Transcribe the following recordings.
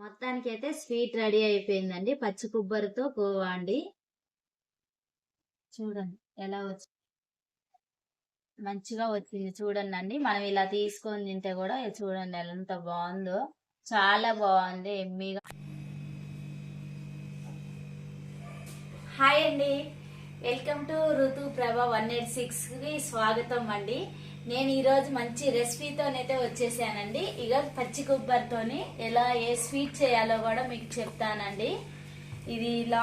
మొత్తానికి అయితే sweet ready అయిపోయిందండి. పచ్చి కొబ్బరితో కోవా అండి చూడండి ఎలా వచ్చి మంచిగా వచ్చింది చూడండి అండి మనం ఇలా తీసుకొని తింటే కూడా చూడండి ఎంత బాగుందో. చాలా బాగుంది. ఎమ్మిగా. హాయ్ అండి. Welcome to Ritu Prabha one eight సిక్స్కి స్వాగతం అండి. నేను ఈరోజు మంచి రెసిపీతోనైతే వచ్చేసానండి. ఇక పచ్చి కొబ్బరితోని ఎలా ఏ స్వీట్ చేయాలో కూడా మీకు చెప్తానండి. ఇది ఇలా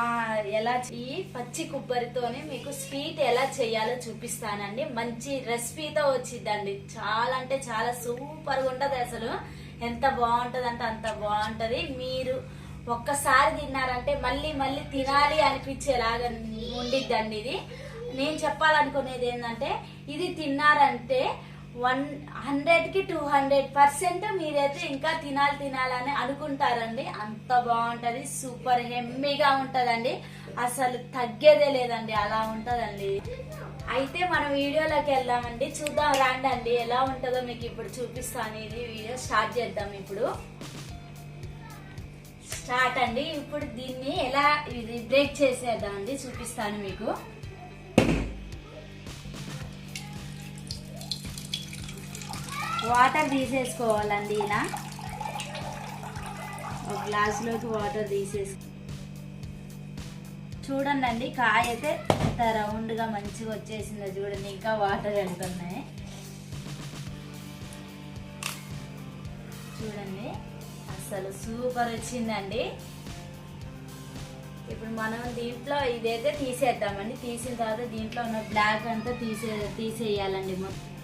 ఎలా ఈ పచ్చి కొబ్బరితోని మీకు స్వీట్ ఎలా చేయాలో చూపిస్తానండి. మంచి రెసిపీతో వచ్చిందండి చాలా అంటే చాలా సూపర్గా ఉంటుంది అసలు. ఎంత బాగుంటుంది అంటే అంత బాగుంటుంది. మీరు ఒక్కసారి తిన్నారంటే మళ్ళీ మళ్ళీ తినాలి అనిపించేలాగా ఉండిద్దండి ఇది. నేను చెప్పాలనుకునేది ఏంటంటే ఇది తిన్నారంటే వన్ హండ్రెడ్కి టూ హండ్రెడ్ పర్సెంట్ మీరైతే ఇంకా తినాలి తినాలని అనుకుంటారండి. అంత బాగుంటది సూపర్ హెమ్మీగా ఉంటదండి. అసలు తగ్గేదే లేదండి అలా ఉంటదండి. అయితే మనం వీడియోలోకి వెళ్దామండి. చూద్దాం రాండి అండి ఎలా ఉంటుందో మీకు ఇప్పుడు చూపిస్తాను. ఇది వీడియో స్టార్ట్ చేద్దాం ఇప్పుడు. స్టార్ట్ అండి. ఇప్పుడు దీన్ని ఎలా ఇది బ్రేక్ చేసేద్దాం అండి చూపిస్తాను మీకు. వాటర్ తీసేసుకోవాలండి ఇలా ఒక గ్లాసులోకి వాటర్ తీసేసి చూడండి అండి కాయ అయితే ఎంత రౌండ్గా మంచిగా వచ్చేసిందో చూడండి ఇంకా వాటర్ వెళ్తున్నాయి. చూడండి అసలు సూపర్ వచ్చిందండి. ఇప్పుడు మనం దీంట్లో ఇదైతే తీసేద్దామండి. తీసిన తర్వాత దీంట్లో ఉన్న బ్లాక్ అంతా తీసే తీసేయాలండి మొత్తం.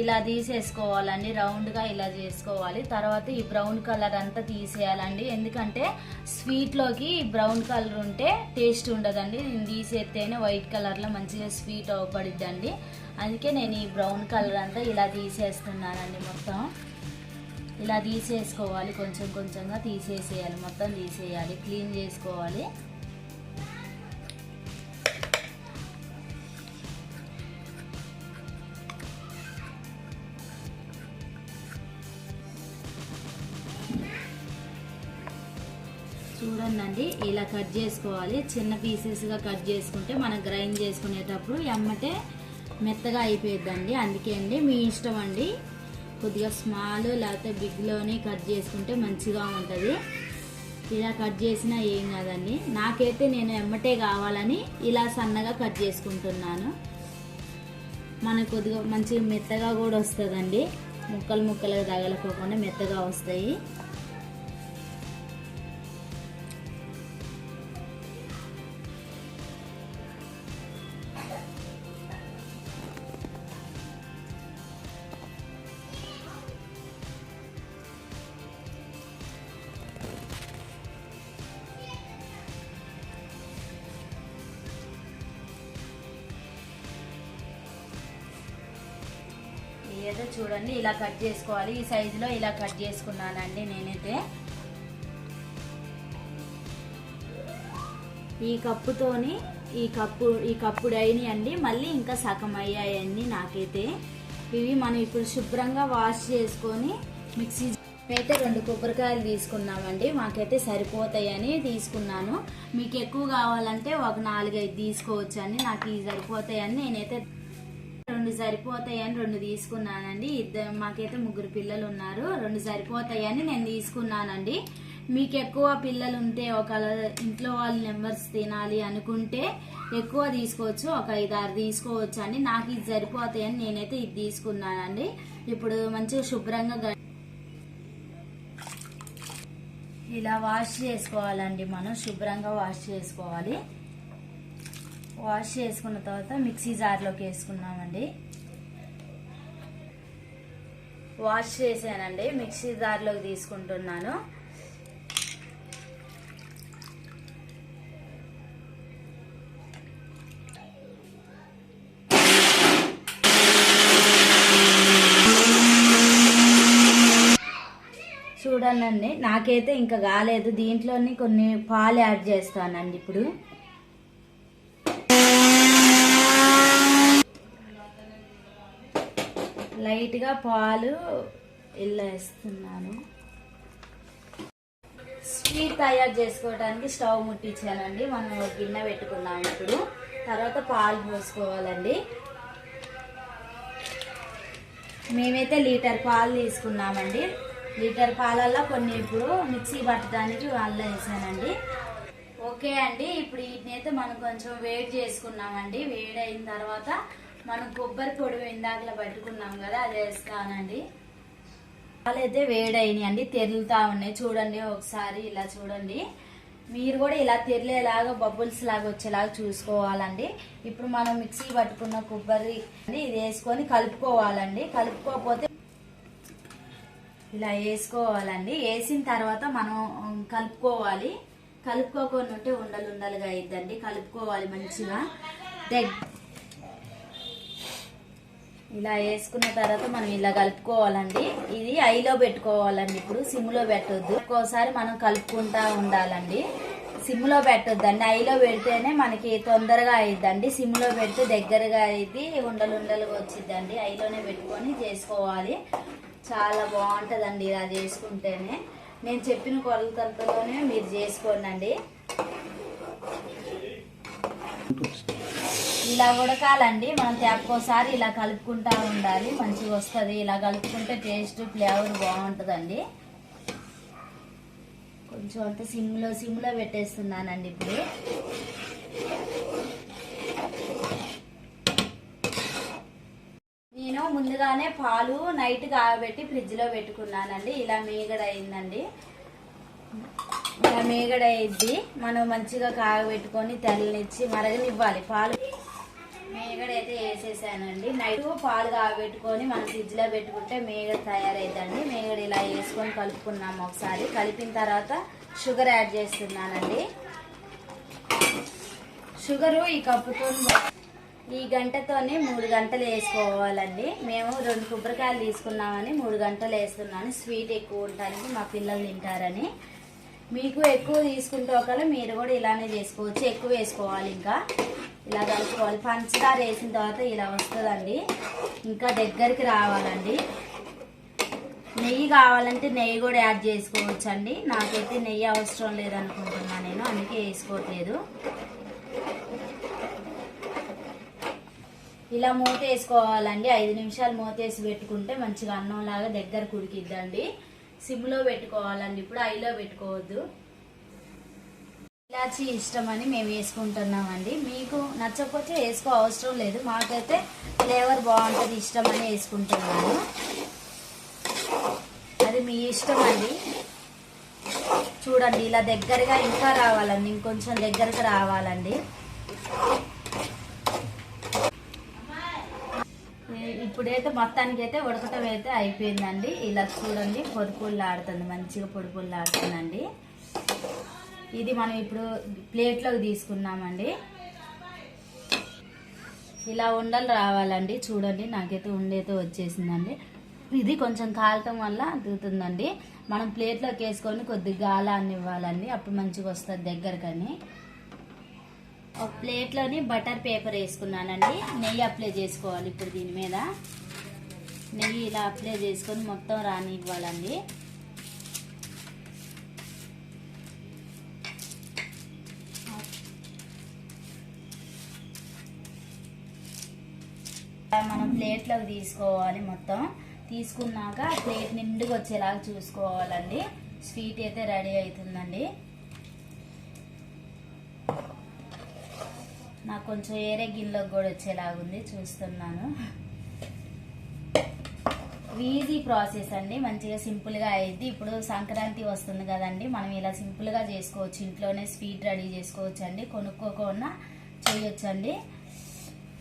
ఇలా తీసేసుకోవాలండి రౌండ్గా ఇలా చేసుకోవాలి. తర్వాత ఈ బ్రౌన్ కలర్ అంతా తీసేయాలండి. ఎందుకంటే స్వీట్లోకి బ్రౌన్ కలర్ ఉంటే టేస్ట్ ఉండదండి. నేను తీసేస్తేనే వైట్ కలర్లో మంచిగా స్వీట్ అవ్వబడిద్దండి అందుకే నేను ఈ బ్రౌన్ కలర్ అంతా ఇలా తీసేస్తున్నానండి మొత్తం. ఇలా తీసేసుకోవాలి కొంచెం కొంచెంగా తీసేసేయాలి మొత్తం తీసేయాలి క్లీన్ చేసుకోవాలి. చూడండి ఇలా కట్ చేసుకోవాలి. చిన్న పీసెస్గా కట్ చేసుకుంటే మనం గ్రైండ్ చేసుకునేటప్పుడు ఎమ్మటే మెత్తగా అయిపోయిద్దండి. అందుకే అండి మీ ఇష్టం అండి. కొద్దిగా స్మాల్ లేకపోతే బిగ్లోనే కట్ చేసుకుంటే మంచిగా ఉంటుంది. ఇలా కట్ చేసినా ఏం కాదండి. నాకైతే నేను ఎమ్మటే కావాలని ఇలా సన్నగా కట్ చేసుకుంటున్నాను. మనకు కొద్దిగా మంచిగా మెత్తగా కూడా వస్తుందండి. ముక్కలు ముక్కలుగా తగలకోకుండా మెత్తగా వస్తాయి. అయితే చూడండి ఇలా కట్ చేసుకోవాలి. ఈ సైజులో ఇలా కట్ చేసుకున్నానండి నేనైతే. ఈ కప్పుతోని ఈ కప్పు ఈ కప్పుడు అయినాయండి. మళ్ళీ ఇంకా సగం అయ్యాయండి నాకైతే. ఇవి మనం ఇప్పుడు శుభ్రంగా వాష్ చేసుకొని మిక్సీ అయితే రెండు కొబ్బరికాయలు తీసుకున్నామండి. మాకైతే సరిపోతాయని తీసుకున్నాను. మీకు ఎక్కువ కావాలంటే ఒక నాలుగైదు తీసుకోవచ్చు అండి నాకు ఇవి సరిపోతాయని నేనైతే రెండు సరిపోతాయని రెండు తీసుకున్నానండి. ఇద్దరు మాకైతే ముగ్గురు పిల్లలు ఉన్నారు. రెండు సరిపోతాయని నేను తీసుకున్నానండి. మీకు ఎక్కువ పిల్లలు ఉంటే ఒక ఇంట్లో వాళ్ళ నెంబర్స్ తినాలి అనుకుంటే ఎక్కువ తీసుకోవచ్చు. ఒక ఐదు ఆరు తీసుకోవచ్చు అండి. నాకు ఇది సరిపోతాయని నేనైతే ఇది తీసుకున్నానండి. ఇప్పుడు మంచిగా శుభ్రంగా ఇలా వాష్ చేసుకోవాలండి మనం. శుభ్రంగా వాష్ చేసుకోవాలి. వాష్ చేసుకున్న తర్వాత మిక్సీ జార్లోకి వేసుకున్నామండి. వాష్ చేశానండి మిక్సీ దారిలోకి తీసుకుంటున్నాను. చూడండి నాకైతే ఇంకా కాలేదు. దీంట్లోని కొన్ని పాలు యాడ్ చేస్తానండి ఇప్పుడు. లైట్గా పాలు వెళ్ళేస్తున్నాను స్వీట్ తయారు చేసుకోవడానికి స్టవ్ ముట్టించానండి. మనం గిన్నె పెట్టుకున్నాం ఇప్పుడు. తర్వాత పాలు పోసుకోవాలండి. మేమైతే లీటర్ పాలు తీసుకున్నామండి. లీటర్ పాలల్లో కొన్ని ఇప్పుడు మిక్సీ పట్టడానికి వాళ్ళ వేసానండి. ఓకే అండి. ఇప్పుడు వీటిని అయితే మనం కొంచెం వేడి చేసుకున్నామండి. వేడి అయిన తర్వాత మనం కొబ్బరి పొడి ఇందాకలా పట్టుకున్నాం కదా అది వేస్తానండి. పాలైతే వేడైనాయి అండి తెరులుతా ఉన్నాయి. చూడండి ఒకసారి ఇలా చూడండి. మీరు కూడా ఇలా తెరిలేలాగా బబుల్స్ లాగా వచ్చేలాగా చూసుకోవాలండి. ఇప్పుడు మనం మిక్సీ పట్టుకున్న కొబ్బరి ఇది వేసుకొని కలుపుకోవాలండి. కలుపుకోకపోతే ఇలా వేసుకోవాలండి. వేసిన తర్వాత మనం కలుపుకోవాలి. కలుపుకోకుండా ఉంటే ఉండలు ఉండలుగా అయిద్దండి. కలుపుకోవాలి మంచిగా. దగ్ ఇలా వేసుకున్న తర్వాత మనం ఇలా కలుపుకోవాలండి. ఇది ఐలో పెట్టుకోవాలండి ఇప్పుడు సిమ్లో పెట్టొద్దు. ఒక్కోసారి మనం కలుపుకుంటా ఉండాలండి. సిమ్లో పెట్టొద్దండి. ఐలో పెడితేనే మనకి తొందరగా అయిద్దండి. సిమ్లో పెడితే దగ్గరగా అయింది ఉండలు ఉండలుగా వచ్చిద్దండి. ఐలోనే పెట్టుకొని చేసుకోవాలి. చాలా బాగుంటుందండి ఇలా చేసుకుంటేనే. నేను చెప్పిన కొలతలతోనే మీరు చేసుకోండి ఇలా ఉడకాలండి మనం ఒక్కోసారి ఇలా కలుపుకుంటా ఉండాలి. మంచిగా వస్తుంది. ఇలా కలుపుకుంటే టేస్ట్ ఫ్లేవర్ బాగుంటుందండి. కొంచెం అంత సిమ్లో సిమ్లో పెట్టేస్తున్నానండి ఇప్పుడు. నేను ముందుగానే పాలు నైట్ కాగబెట్టి ఫ్రిడ్జ్లో పెట్టుకున్నానండి. ఇలా మీగడ అయిందండి ఇలా మీగడ అయింది మనం మంచిగా కాగబెట్టుకొని తెల్లనిచ్చి మరగనివ్వాలి. పాలు వేసేసానండి. నైట్ పాలు కాగబెట్టుకొని మనం ఫ్రిడ్జ్లో పెట్టుకుంటే మేగడ తయారైద్దండి. మేగడ ఇలా వేసుకొని కలుపుకున్నాము ఒకసారి. కలిపిన తర్వాత షుగర్ యాడ్ చేస్తున్నానండి. షుగరు ఈ కప్పుతో ఈ గంటతోనే మూడు గంటలు వేసుకోవాలండి. మేము రెండు కొబ్బరికాయలు తీసుకున్నామని మూడు గంటలు వేస్తున్నాను. స్వీట్ ఎక్కువ ఉండడానికి మా పిల్లలు తింటారని. మీకు ఎక్కువ తీసుకుంటే ఒకవేళ మీరు కూడా ఇలానే చేసుకోవచ్చు. ఎక్కువ వేసుకోవాలి ఇంకా. ఇలా కలుపుకోవాలి. పంచదార వేసిన తర్వాత ఇలా వస్తుందండి. ఇంకా దగ్గరికి రావాలండి. నెయ్యి కావాలంటే నెయ్యి కూడా యాడ్ చేసుకోవచ్చు అండి నాకైతే నెయ్యి అవసరం లేదనుకుంటున్నా నేను. అందుకే వేసుకోవట్లేదు. ఇలా మూత వేసుకోవాలండి. ఐదు నిమిషాలు మూత వేసి పెట్టుకుంటే మంచిగా అన్నంలాగా దగ్గర కుడికిద్దండి. సిమ్లో పెట్టుకోవాలండి ఇప్పుడు ఐలో పెట్టుకోవద్దు. ఇలాచి ఇష్టమని మేము వేసుకుంటున్నామండి. మీకు నచ్చకపోతే వేసుకో అవసరం లేదు. మాకైతే ఫ్లేవర్ బాగుంటుంది ఇష్టమని వేసుకుంటున్నాను. అది మీ ఇష్టం అండి చూడండి ఇలా దగ్గరగా ఇంకా రావాలండి. ఇంకొంచెం దగ్గరకు రావాలండి ఈ- ఇప్పుడైతే మొత్తానికి అయితే ఉడకటం అయితే అయిపోయిందండి. ఇలా చూడండి పొడిపుళ్ళు ఆడుతుంది మంచిగా పొడిపుళ్ళు ఆడుతుందండి ఇది మనం ఇప్పుడు ప్లేట్లోకి తీసుకున్నామండి. ఇలా ఉండలు రావాలండి. చూడండి నాకైతే ఉండైతే వచ్చేసిందండి. ఇది కొంచెం కాలటం వల్ల అందుతుందండి మనం ప్లేట్లోకి వేసుకొని కొద్దిగా గాలాన్ని ఇవ్వాలండి. అప్పుడు మంచిగా వస్తుంది దగ్గరకని. ఒక ప్లేట్లోని బటర్ పేపర్ వేసుకున్నానండి. నెయ్యి అప్లై చేసుకోవాలి ఇప్పుడు దీని మీద. నెయ్యి ఇలా అప్లై చేసుకొని మొత్తం రానివ్వాలండి. మనం ప్లేట్లోకి తీసుకోవాలి మొత్తం. తీసుకున్నాక ప్లేట్ నిండుగా వచ్చేలాగా చూసుకోవాలండి. స్వీట్ అయితే రెడీ అవుతుందండి. నాకు కొంచెం ఏరే గిన్నెలోకి కూడా వచ్చేలాగా ఉంది చూస్తున్నాను. ఈజీ ప్రాసెస్ అండి మంచిగా సింపుల్గా అయింది ఇప్పుడు సంక్రాంతి వస్తుంది కదండి మనం ఇలా సింపుల్గా చేసుకోవచ్చు. ఇంట్లోనే స్వీట్ రెడీ చేసుకోవచ్చు అండి కొనుక్కోకుండా చేయొచ్చండి.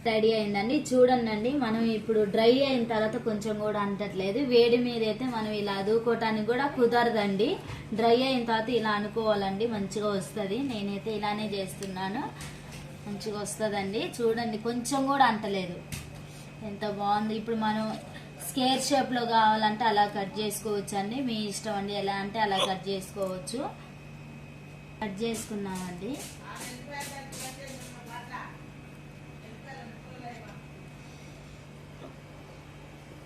రెడీ అయిందండి చూడండి మనం ఇప్పుడు డ్రై అయిన తర్వాత కొంచెం కూడా అంటట్లేదు. వేడి మీద అయితే మనం ఇలా అదుకోవటానికి కూడా కుదరదండి. డ్రై అయిన తర్వాత ఇలా అనుకోవాలండి మంచిగా వస్తుంది. నేనైతే ఇలానే చేస్తున్నాను. మంచిగా వస్తుందండి. చూడండి కొంచెం కూడా అంటలేదు. ఎంత బాగుంది. ఇప్పుడు మనం స్కేర్ షేప్లో కావాలంటే అలా కట్ చేసుకోవచ్చు అండి మీ ఇష్టం అండి ఎలా అంటే అలా కట్ చేసుకోవచ్చు. కట్ చేసుకున్నామండి.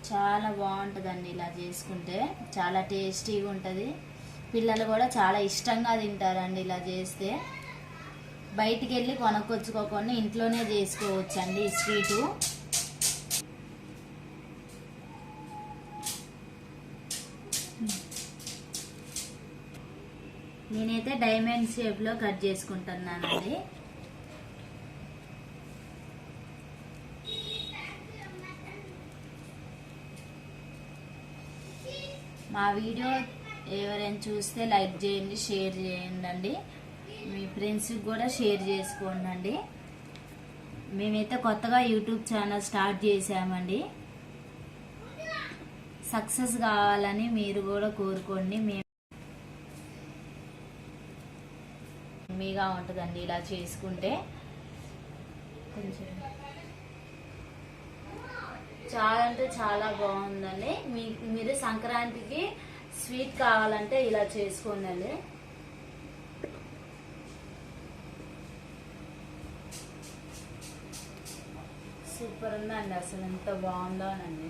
చాలా బాగుంటుందండి ఇలా చేసుకుంటే. చాలా టేస్టీగా ఉంటుంది. పిల్లలు కూడా చాలా ఇష్టంగా తింటారండి ఇలా చేస్తే. బయటికి వెళ్ళి కొనుక్కొచ్చుకోకుండా ఇంట్లోనే చేసుకోవచ్చు అండి ఈ స్వీటు. నేనైతే డైమండ్ షేప్లో కట్ చేసుకుంటున్నానండి. మా వీడియో ఎవరైనా చూస్తే లైక్ చేయండి షేర్ చేయండి అండి మీ ఫ్రెండ్స్కి కూడా షేర్ చేసుకోండి మేమైతే కొత్తగా యూట్యూబ్ ఛానల్ స్టార్ట్ చేసామండి సక్సెస్ కావాలని మీరు కూడా కోరుకోండి. మేము మీగా ఉంటుందండి ఇలా చేసుకుంటే. కొంచెం చాలా అంటే చాలా బాగుందండి. మీ మీరు సంక్రాంతికి స్వీట్ కావాలంటే ఇలా చేసుకోండి సూపర్ ఉందండి అసలు ఎంత బాగుందోనండి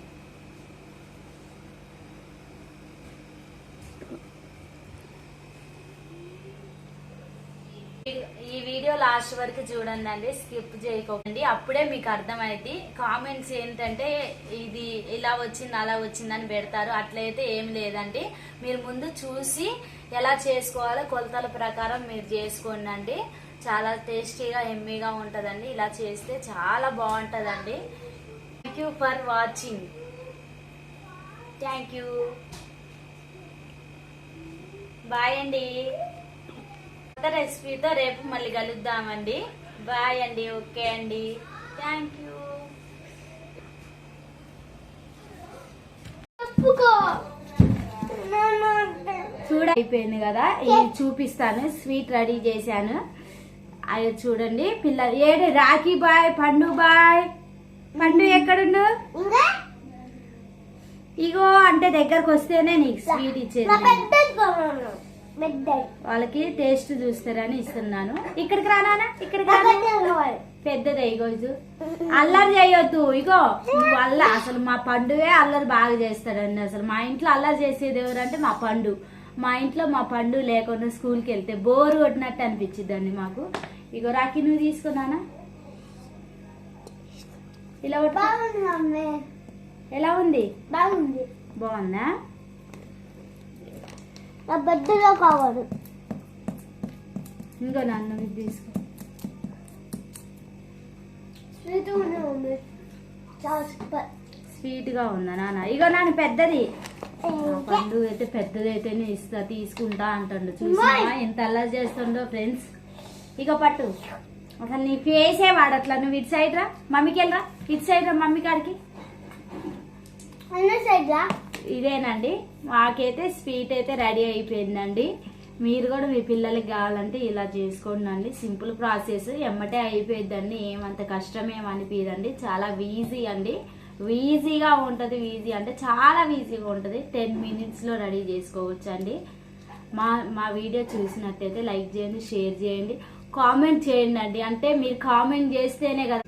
ఈ వీడియో లాస్ట్ వరకు చూడండి అండి స్కిప్ చేయకోకండి అప్పుడే మీకు అర్థమైంది కామెంట్స్ ఏంటంటే ఇది ఇలా వచ్చింది అలా వచ్చిందని పెడతారు. అట్లయితే ఏం లేదండి. మీరు ముందు చూసి ఎలా చేసుకోవాలో కొలతల ప్రకారం మీరు చేసుకోండి అండి. చాలా టేస్టీగా ఎమ్మీగా ఉంటుందండి. ఇలా చేస్తే చాలా బాగుంటుందండి. Thank you for watching thank you bye అండి. కొత్త రెసిపీతో రేపు మళ్ళీ కలుద్దామండి. బాయ్ అండి. ఓకే అండి. థ్యాంక్ యూ చూడ అయిపోయింది కదా. ఇది చూపిస్తాను. స్వీట్ రెడీ చేశాను. అది చూడండి పిల్లలు ఏడు రాఖీ బాయ్ పండు బాయ్. పండు ఎక్కడుండు? ఇగో అంటే దగ్గరకు వస్తేనే నీకు స్వీట్ ఇచ్చేది. వాళ్ళకి టేస్ట్ చూస్తారని ఇస్తున్నాను. ఇక్కడికి రానా ఇక్కడికి పెద్దదే ఇగో ఇది అల్లరి చేయొద్దు ఇగో. నువ్వు అల్ల అసలు మా పండువే అల్లరి బాగా చేస్తాడండి అసలు. మా ఇంట్లో అల్లరి చేసేది ఎవరంటే మా పండు. మా ఇంట్లో మా పండు లేకుండా స్కూల్కి వెళ్తే బోరు కొట్టినట్టు అనిపించిద్దండి మాకు. ఇగో రాఖీ నువ్వు తీసుకున్నానా ఇలా పట్టుకో. ఎలా ఉంది? బాగుంది. బాగుందా? నా బెడ్లో కావాలి. ఇంకో నన్ను ఇది తీసుకో. స్వీట్ ఉంది మమ్మీ. చాలా సూపర్. స్వీట్గా ఉందా నాన్న? ఇగో నాన్న పెద్దది. ఆ పండు అయితే పెద్దది అయితేనే ఇస్తా తీసుకుంటా అంటాడు. చూసినా ఎంత అల్లరి చేస్తుండో ఫ్రెండ్స్. ఇక పట్టు. అసలు నీ ఫేసే వాడట్లా. నువ్వు ఇటు సైడ్ రా మమ్మీకి వెళ్ళరా? ఇటు సైడ్ రా మమ్మీ కాడికి? అన్న సైడ్ రా. ఇదేనండి. మాకైతే స్వీట్ అయితే రెడీ అయిపోయిందండి. మీరు కూడా మీ పిల్లలకి కావాలంటే ఇలా చేసుకోండి అండి. సింపుల్ ప్రాసెస్ ఎమ్మటే అయిపోయిద్దండి. ఏమంత కష్టం ఏమనిపించదండి చాలా ఈజీ అండి. ఈజీగా ఉంటుంది. ఈజీ అంటే చాలా ఈజీగా ఉంటుంది. టెన్ మినిట్స్లో రెడీ చేసుకోవచ్చు అండి మా మా వీడియో చూసినట్టయితే లైక్ చేయండి షేర్ చేయండి. కామెంట్ చేయండి అంటే మీరు కామెంట్ చేస్తేనే కదా